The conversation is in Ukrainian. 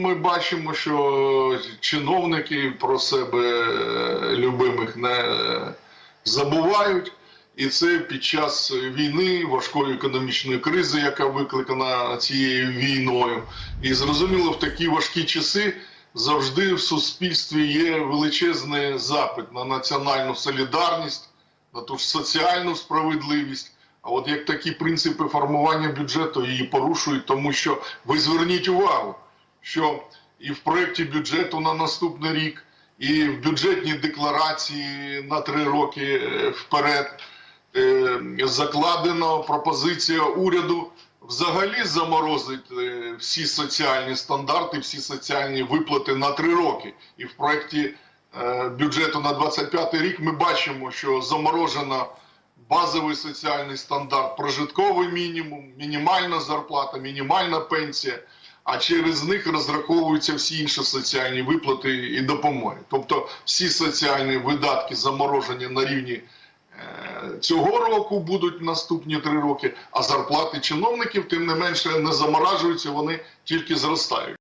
Ми бачимо, що чиновники про себе е, любимих не забувають, і це під час війни, важкої економічної кризи, яка викликана цією війною. І зрозуміло, в такі важкі часи завжди в суспільстві є величезний запит на національну солідарність, на ту ж соціальну справедливість. А от як такі принципи формування бюджету її порушують, тому що ви зверніть увагу, що і в проєкті бюджету на наступний рік, і в бюджетній декларації на три роки е, вперед е, закладено пропозиція уряду взагалі заморозити е, всі соціальні стандарти, всі соціальні виплати на три роки. І в проєкті бюджету на 25 рік ми бачимо, що заморожено базовий соціальний стандарт, прожитковий мінімум, мінімальна зарплата, мінімальна пенсія. А через них розраховуються всі інші соціальні виплати і допомоги. Тобто всі соціальні видатки заморожені на рівні е, цього року будуть наступні три роки, а зарплати чиновників тим не менше не заморажуються, вони тільки зростають.